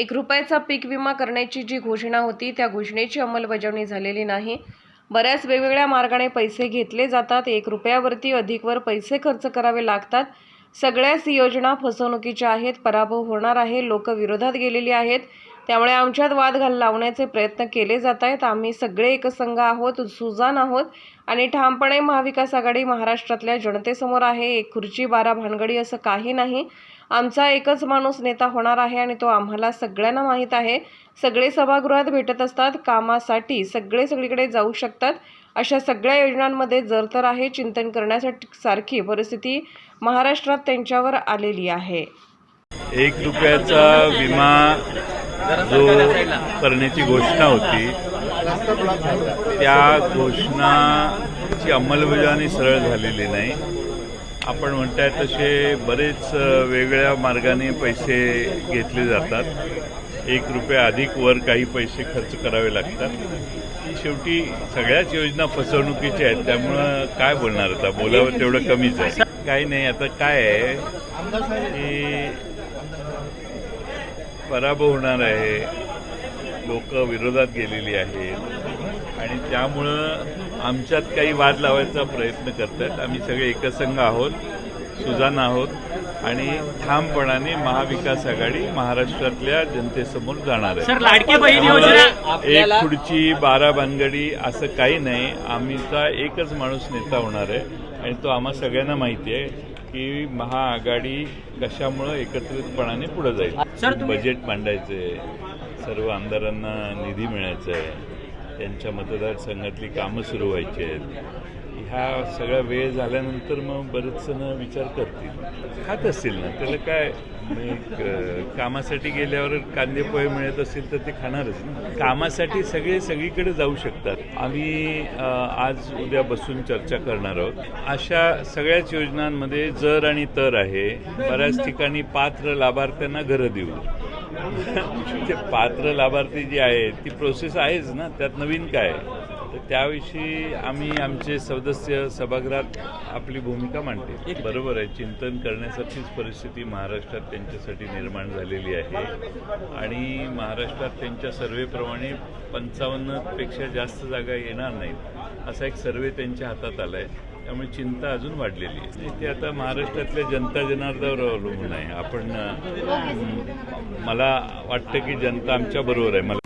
एक रुपयाचा पीक विमा करण्याची जी घोषणा होती त्या घोषणेची अंमलबजावणी झालेली नाही. बऱ्याच वेगवेगळ्या मार्गाने पैसे घेतले जातात एक रुपयावरती अधिकवर पैसे खर्च करावे लागतात. सगळ्याच योजना फसवणुकीच्या आहेत पराभव होणार आहे लोक विरोधात गेलेली आहेत. त्यामुळे आमच्यात वाद घाल लावण्याचे प्रयत्न केले जात आहेत. आम्ही सगळे एकसंघ आहोत सुजान आहोत आणि ठामपणे महाविकास आघाडी महाराष्ट्रातल्या जनतेसमोर आहे. एक खुर्ची बारा भानगडी असं काही नाही. आमचा एकच माणूस नेता होणार आहे आणि तो आम्हाला सगळ्यांना माहीत आहे. सगळे सभागृहात भेटत असतात. कामासाठी सगळे सगळीकडे जाऊ शकतात. अशा सगळ्या योजनांमध्ये जर तर आहे. चिंतन करण्यासाठी सारखी परिस्थिती महाराष्ट्रात त्यांच्यावर आलेली आहे. एक रुपयाचा विमा जो करण्याची घोषणा होती त्या घोषणाची अंमलबजावणी सरळ झालेली नाही. आपण म्हणताय तसे बरेच वेगळ्या मार्गाने पैसे घेतले जातात. एक रुपया अधिक वर काही पैसे खर्च करावे लागतात. शेवटी सगळ्याच योजना फसवणुकीच्या आहेत त्यामुळं काय बोलणार आता? बोलावं तेवढं कमीच आहे. काही नाही आता काय आहे? की पराभव होणार आहे. लोक विरोधात गेलेली आहेत. आणि त्यामुळं आमच्यात काही वाद लावायचा प्रयत्न करतात आम्ही सगळे एकसंघ आहोत सुजान आहोत आणि ठामपणाने महाविकास आघाडी महाराष्ट्रातल्या जनतेसमोर जाणार आहे. सर लाडकी बहीण योजना आम्हाला एक खुर्ची बारा भानगडी असं काही नाही. आम्हीचा एकच माणूस नेता होणार आहे आणि तो आम्हा सगळ्यांना माहिती आहे की महाआघाडी कशामुळं एकत्रितपणाने पुढे जाईल. बजेट मांडायचंय सर्व आमदारांना निधी मिळायचा आहे त्यांच्या मतदारसंघातली कामं सुरू व्हायची आहेत. ह्या सगळा वेळ झाल्यानंतर मग बरेचजण विचार करतील. खात असतील ना? त्याला काय? कामासाठी गेल्यावर कांदे पोहे मिळत असतील तर ते खाणारच ना? कामासाठी सगळे सगळीकडे जाऊ शकतात. आम्ही आज उद्या बसून चर्चा करणार आहोत. अशा सगळ्याच योजनांमध्ये जर आणि तर आहे बऱ्याच ठिकाणी पात्र लाभार्थ्यांना घरं देऊ. ते पात्र लाभार्थी जी आहे ती प्रोसेस आहेच ना? त्यात नवीन काय? तर त्याविषयी आम्ही आमचे सदस्य सभागृहात आपली भूमिका मांडते. बरोबर आहे. चिंतन करण्यासारखीच परिस्थिती महाराष्ट्रात त्यांच्यासाठी निर्माण झालेली आहे. आणि महाराष्ट्रात त्यांच्या सर्वेप्रमाणे पंचावन्नपेक्षा जास्त जागा येणार नाहीत असा एक सर्वे त्यांच्या हातात आला आहे त्यामुळे चिंता अजून वाढलेली आहे. ते आता महाराष्ट्रातल्या जनता जनार्दनावर अवलंबून आहे. आपण मला वाटतं की जनता आमच्या बरोबर आहे. मला